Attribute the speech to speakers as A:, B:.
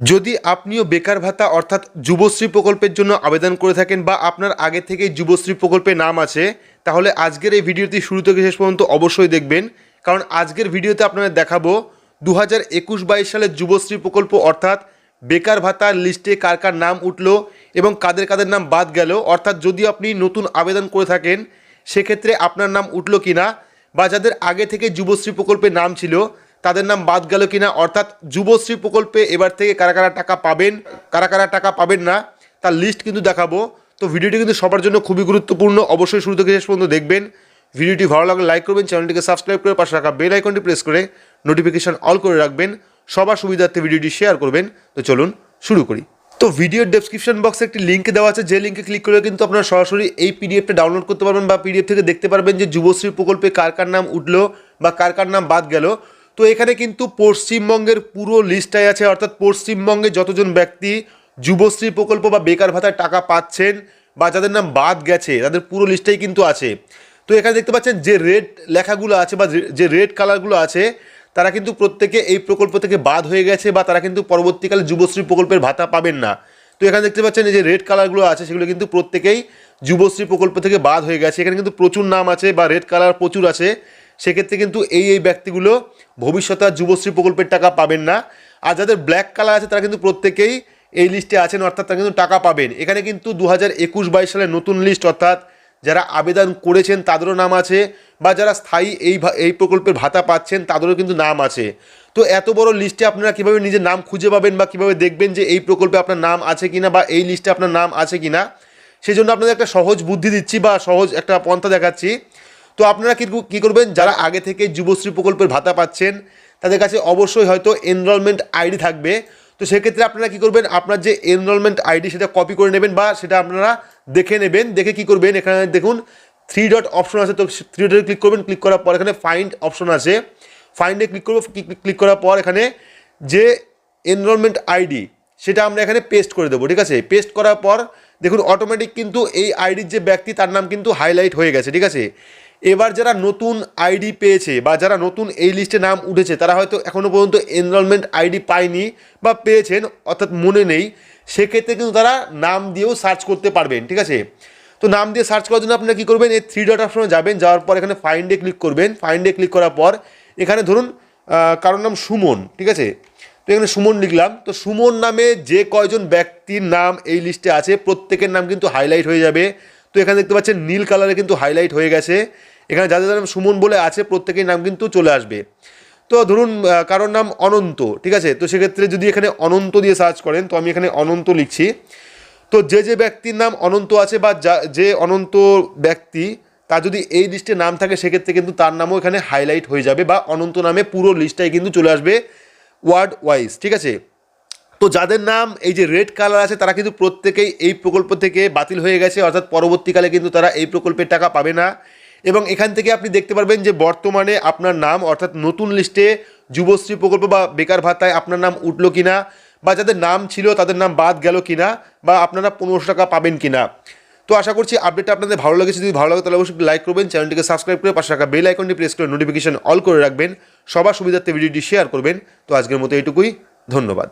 A: যদি আপনিও বেকার ভাতা অর্থাৎ যুবশ্রী প্রকল্পের জন্য আবেদন করে থাকেন বা আপনার আগে থেকেই যুবশ্রী প্রকল্পে নাম আছে, তাহলে আজকের এই ভিডিওটি শুরু থেকে শেষ পর্যন্ত অবশ্যই দেখবেন। কারণ আজকের ভিডিওতে আপনাদের দেখাবো দু হাজার একুশ বাইশ সালের যুবশ্রী প্রকল্প অর্থাৎ বেকার ভাতার লিস্টে কার কার নাম উঠল এবং কাদের কাদের নাম বাদ গেল। অর্থাৎ যদি আপনি নতুন আবেদন করে থাকেন, সেক্ষেত্রে আপনার নাম উঠল কিনা বা যাদের আগে থেকে যুবশ্রী প্রকল্পে নাম ছিল তাদের নাম বাদ গেল কিনা? অর্থাৎ যুবশ্রী প্রকল্পে এবার থেকে কারা কারা টাকা পাবেন, কারা কারা টাকা পাবেন না, তার লিস্ট কিন্তু দেখাবো। তো ভিডিওটি কিন্তু সবার জন্য খুবই গুরুত্বপূর্ণ। অবশ্যই শুরু থেকে শেষ পর্যন্ত দেখবেন। ভিডিওটি ভালো লাগলে লাইক করবেন চ্যানেলটিকে সাবস্ক্রাইব করে পাশে রাখা বেল আইকনটি প্রেস করে নোটিফিকেশন অল করে রাখবেন। সবার সুবিধার্থে ভিডিওটি শেয়ার করবেন। তো চলুন শুরু করি। তো ভিডিওর ডেসক্রিপশন বক্সে একটি লিঙ্ক দেওয়া আছে। যে লিঙ্কে ক্লিক করলে কিন্তু আপনারা সরাসরি এই পিডিএফটা ডাউনলোড করতে পারবেন বা পিডিএফ থেকে দেখতে পারবেন যে যুবশ্রী প্রকল্পে কার কার নাম উঠল বা কার কার নাম বাদ গেল। তো এখানে কিন্তু পশ্চিমবঙ্গের পুরো লিস্টটাই আছে, অর্থাৎ পশ্চিমবঙ্গে যতজন ব্যক্তি যুবশ্রী প্রকল্প বা বেকার ভাতার টাকা পাচ্ছেন বা যাদের নাম বাদ গেছে, তাদের পুরো লিস্টটাই কিন্তু আছে। তো এখানে দেখতে পাচ্ছেন যে রেড লেখাগুলো আছে বা যে রেড কালারগুলো আছে, তারা কিন্তু প্রত্যেকে এই প্রকল্প থেকে বাদ হয়ে গেছে বা তারা কিন্তু পরবর্তীকালে যুবশ্রী প্রকল্পের ভাতা পাবেন না। তো এখানে দেখতে পাচ্ছেন এই যে রেড কালারগুলো আছে, সেগুলো কিন্তু প্রত্যেকেই যুবশ্রী প্রকল্প থেকে বাদ হয়ে গেছে। এখানে কিন্তু প্রচুর নাম আছে বা রেড কালার প্রচুর আছে। সেক্ষেত্রে কিন্তু এই এই ব্যক্তিগুলো ভবিষ্যতে আর যুবশ্রী প্রকল্পের টাকা পাবেন না। আর যাদের ব্ল্যাক কালার আছে, তারা কিন্তু প্রত্যেকেই এই লিস্টে আছেন, অর্থাৎ তারা কিন্তু টাকা পাবেন। এখানে কিন্তু দু হাজার একুশ বাইশ সালের নতুন লিস্ট অর্থাৎ যারা আবেদন করেছেন, তাদেরও নাম আছে, বা যারা স্থায়ী এই এই প্রকল্পের ভাতা পাচ্ছেন, তাদেরও কিন্তু নাম আছে। তো এত বড় লিস্টে আপনারা কীভাবে নিজের নাম খুঁজে পাবেন, বা কীভাবে দেখবেন যে এই প্রকল্পে আপনার নাম আছে কি না বা এই লিস্টে আপনার নাম আছে কিনা সেই জন্য আপনাদের একটা সহজ বুদ্ধি দিচ্ছি, বা সহজ একটা পন্থা দেখাচ্ছি। তো আপনারা কি করবেন? যারা আগে থেকে যুবশ্রী প্রকল্পের ভাতা পাচ্ছেন, তাদের কাছে অবশ্যই হয়তো এনরোলমেন্ট আইডি থাকবে। তো সেক্ষেত্রে আপনারা কি করবেন? আপনার যে এনরোলমেন্ট আইডি সেটা কপি করে নেবেন বা সেটা আপনারা দেখে নেবেন। দেখে কি করবেন? এখানে দেখুন থ্রি ডট অপশন আছে। তো থ্রি ডটে ক্লিক করবেন ক্লিক করার পর এখানে ফাইন্ড অপশন আছে। ফাইন্ডে ক্লিক করব ক্লিক করার পর এখানে যে এনরোলমেন্ট আইডি সেটা আমরা এখানে পেস্ট করে দেবো, ঠিক আছে? পেস্ট করার পর দেখুন অটোমেটিক কিন্তু এই আইডির যে ব্যক্তি, তার নাম কিন্তু হাইলাইট হয়ে গেছে, ঠিক আছে? এবার যারা নতুন আইডি পেয়েছে বা যারা নতুন এই লিস্টে নাম উঠেছে, তারা হয়তো এখনও পর্যন্ত এনরোলমেন্ট আইডি পায়নি বা পেয়েছেন, অর্থাৎ মনে নেই, সেক্ষেত্রে কিন্তু তারা নাম দিয়েও সার্চ করতে পারবেন, ঠিক আছে? তো নাম দিয়ে সার্চ করার জন্য আপনারা কী করবেন? এই থ্রি ডট অপশনে যাবেন, যাওয়ার পর এখানে ফাইন্ডে ক্লিক করবেন। ফাইন্ডে ক্লিক করার পর এখানে ধরুন কারোর নাম সুমন, ঠিক আছে? তো এখানে সুমন লিখলাম। তো সুমন নামে যে কয়জন ব্যক্তির নাম এই লিস্টে আছে, প্রত্যেকের নাম কিন্তু হাইলাইট হয়ে যাবে। তো এখানে দেখতে পাচ্ছেন নীল কালারে কিন্তু হাইলাইট হয়ে গেছে। এখানে যাদের নাম সুমন বলে আছে, প্রত্যেকের নাম কিন্তু চলে আসবে। তো ধরুন কারোর নাম অনন্ত, ঠিক আছে? তো সেক্ষেত্রে যদি এখানে অনন্ত দিয়ে সার্চ করেন, তো আমি এখানে অনন্ত লিখছি। তো যে যে ব্যক্তির নাম অনন্ত আছে বা যা- অনন্ত ব্যক্তি, তার যদি এই লিস্টে নাম থাকে, সেক্ষেত্রে কিন্তু তার নামও এখানে হাইলাইট হয়ে যাবে বা অনন্ত নামে পুরো লিস্টটাই কিন্তু চলে আসবে ওয়ার্ড ওয়াইজ ঠিক আছে? তো যাদের নাম এই যে রেড কালার আছে, তারা কিন্তু প্রত্যেকেই এই প্রকল্প থেকে বাতিল হয়ে গেছে। অর্থাৎ পরবর্তীকালে কিন্তু তারা এই প্রকল্পের টাকা পাবে না। এবং এখান থেকে আপনি দেখতে পারবেন যে বর্তমানে আপনার নাম, অর্থাৎ নতুন লিস্টে যুবশ্রী প্রকল্প বা বেকার ভাতায় আপনার নাম উঠল কিনা, বা যাদের নাম ছিল তাদের নাম বাদ গেল কিনা, বা আপনারা পনেরোশো টাকা পাবেন কিনা। তো আশা করছি আপডেটটা আপনাদের ভালো লেগেছে। যদি ভালো লাগে তাহলে অবশ্যই লাইক করবেন, চ্যানেলটিকে সাবস্ক্রাইব করে পাশে রাখা বেল আইকনটি প্রেস করে নোটিফিকেশন অল করে রাখবেন। সবার সুবিধার্থে ভিডিওটি শেয়ার করবেন। তো আজকের মতো এইটুকুই। ধন্যবাদ।